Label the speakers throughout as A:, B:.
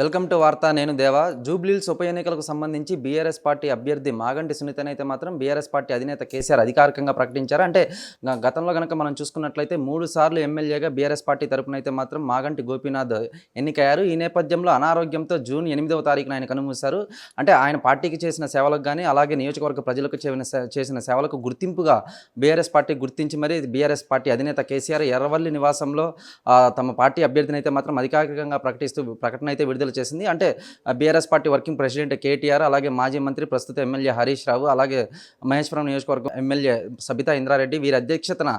A: Welcome to వార్త నేను దేవా. జూబ్లీల్స్ ఉప ఎన్నికలకు సంబంధించి బీఆర్ఎస్ పార్టీ అభ్యర్థి మాగంటి సునీతనైతే మాత్రం బీఆర్ఎస్ పార్టీ అధినేత కేసీఆర్ అధికారికంగా ప్రకటించారు. అంటే గతంలో కనుక మనం చూసుకున్నట్లయితే మూడు సార్లు ఎమ్మెల్యేగా బీఆర్ఎస్ పార్టీ తరపున అయితే మాత్రం మాగంటి గోపీనాథ్ ఎన్నికయ్యారు. ఈ నేపథ్యంలో అనారోగ్యంతో జూన్ ఎనిమిదవ తారీఖున ఆయన కనుమూశారు. అంటే ఆయన పార్టీకి చేసిన సేవలకు కానీ అలాగే నియోజకవర్గ ప్రజలకు చేసిన చేసిన సేవలకు గుర్తింపుగా బీఆర్ఎస్ పార్టీ గుర్తించి మరి బీఆర్ఎస్ పార్టీ అధినేత కేసీఆర్ ఎర్రవల్లి నివాసంలో తమ పార్టీ అభ్యర్థిని అయితే మాత్రం అధికారికంగా ప్రకటిస్తూ ప్రకటన అయితే విడుదల చేసింది. అంటే BRS party working president KTR అలాగే మాజీ మంత్రి ప్రస్తుత ఎమ్మెల్యే హరీష్ రావు అలాగే మహేశ్వరం నియోజకవర్గం ఎమ్మెల్యే సబితా ఇంద్రారెడ్డి వీరి అధ్యక్షతన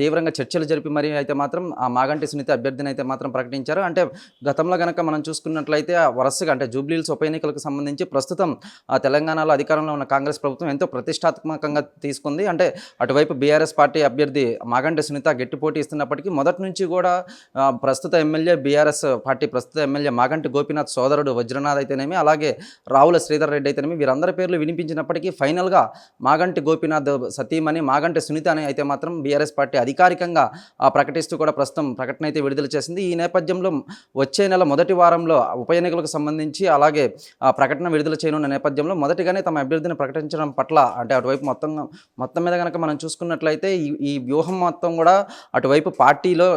A: తీవ్రంగా చర్చలు జరిపి మరి అయితే మాత్రం ఆ మాగంటి సునీత అభ్యర్థిని అయితే మాత్రం ప్రకటించారు. అంటే గతంలో కనుక మనం చూసుకున్నట్లయితే ఆ వరుసగా అంటే జూబ్లీల్స్ ఉప ఎన్నికలకు సంబంధించి ప్రస్తుతం ఆ తెలంగాణలో అధికారంలో ఉన్న కాంగ్రెస్ ప్రభుత్వం ఎంతో ప్రతిష్టాత్మకంగా తీసుకుంది. అంటే అటువైపు బీఆర్ఎస్ పార్టీ అభ్యర్థి మాగంటి సునీత గట్టి పోటీ ఇస్తున్నప్పటికీ మొదటి నుంచి కూడా ప్రస్తుత ఎమ్మెల్యే బీఆర్ఎస్ పార్టీ ప్రస్తుత ఎమ్మెల్యే మాగంటి గోపి గోపీనాథ్ సోదరుడు వజ్రనాథ్ అయితేనేమి అలాగే రావుల శ్రీధర్ రెడ్డి అయితేనేమి వీరందరి పేర్లు వినిపించినప్పటికీ ఫైనల్గా మాగంటి గోపీనాథ్ సతీమణి మాగంటి సునీత అని అయితే మాత్రం బీఆర్ఎస్ పార్టీ అధికారికంగా ఆ, ప్రకటిస్తూ కూడా ప్రస్తుతం ప్రకటన అయితే విడుదల చేసింది. ఈ నేపథ్యంలో వచ్చే నెల మొదటి వారంలో ఉప ఎన్నికలకు సంబంధించి అలాగే ఆ ప్రకటన విడుదల చేయనున్న నేపథ్యంలో మొదటిగానే తమ అభ్యర్థిని ప్రకటించడం పట్ల అంటే అటువైపు మొత్తం మొత్తం మీద కనుక మనం చూసుకున్నట్లయితే ఈ ఈ వ్యూహం మొత్తం కూడా అటువైపు పార్టీలో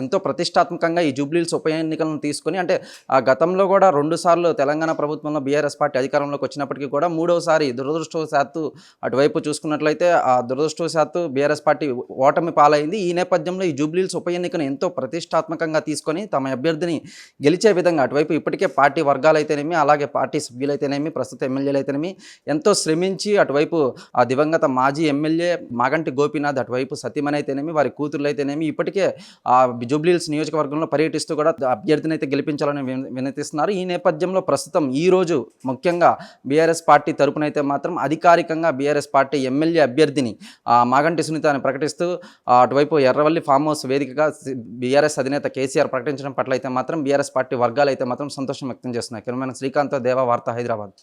A: ఎంతో ప్రతిష్టాత్మకంగా ఈ జూబ్లీల్స్ ఉప ఎన్నికలను తీసుకొని అంటే ఆ గతంలో కూడా రెండు సార్లు తెలంగాణ ప్రభుత్వంలో బీఆర్ఎస్ పార్టీ అధికారంలోకి వచ్చినప్పటికీ కూడా మూడవసారి దురదృష్టవశాత్తు అటువైపు చూసుకున్నట్లయితే ఆ దురదృష్టవశాత్తు బీఆర్ఎస్ పార్టీ ఓటమి పాలైంది. ఈ నేపథ్యంలో ఈ జూబ్లీల్స్ ఉప ఎన్నికను ఎంతో ప్రతిష్టాత్మకంగా తీసుకొని తమ అభ్యర్థిని గెలిచే విధంగా అటువైపు ఇప్పటికే పార్టీ వర్గాలైతేనేమి అలాగే పార్టీ సభ్యులైతేనేమి ప్రస్తుత ఎమ్మెల్యేలు అయితేనేమి ఎంతో శ్రమించి అటువైపు ఆ దివంగత మాజీ ఎమ్మెల్యే మాగంటి గోపీనాథ్ అటువైపు సతీమణి అయితేనేమి వారి కూతురులైతేనేమి ఇప్పటికే ఆ జూబ్లీల్స్ నియోజకవర్గంలో పర్యటిస్తూ కూడా అభ్యర్థిని అయితే గెలిపించాలని విన- ఈ నేపథ్యంలో ప్రస్తుతం ఈ రోజు ముఖ్యంగా బీఆర్ఎస్ పార్టీ తరపునైతే మాత్రం అధికారికంగా బీఆర్ఎస్ పార్టీ ఎమ్మెల్యే అభ్యర్థిని మాగంటి సునీత అని ప్రకటిస్తూ అటువైపు ఎర్రవల్లి ఫామ్ హౌస్ వేదికగా బీఆర్ఎస్ అధినేత కేసీఆర్ ప్రకటించడం పట్ల అయితే మాత్రం బీఆర్ఎస్ పార్టీ వర్గాలు అయితే మాత్రం సంతోషం వ్యక్తం చేస్తున్నాయి. కెమెరామెన్ శ్రీకాంత్ దేవా వార్త హైదరాబాద్.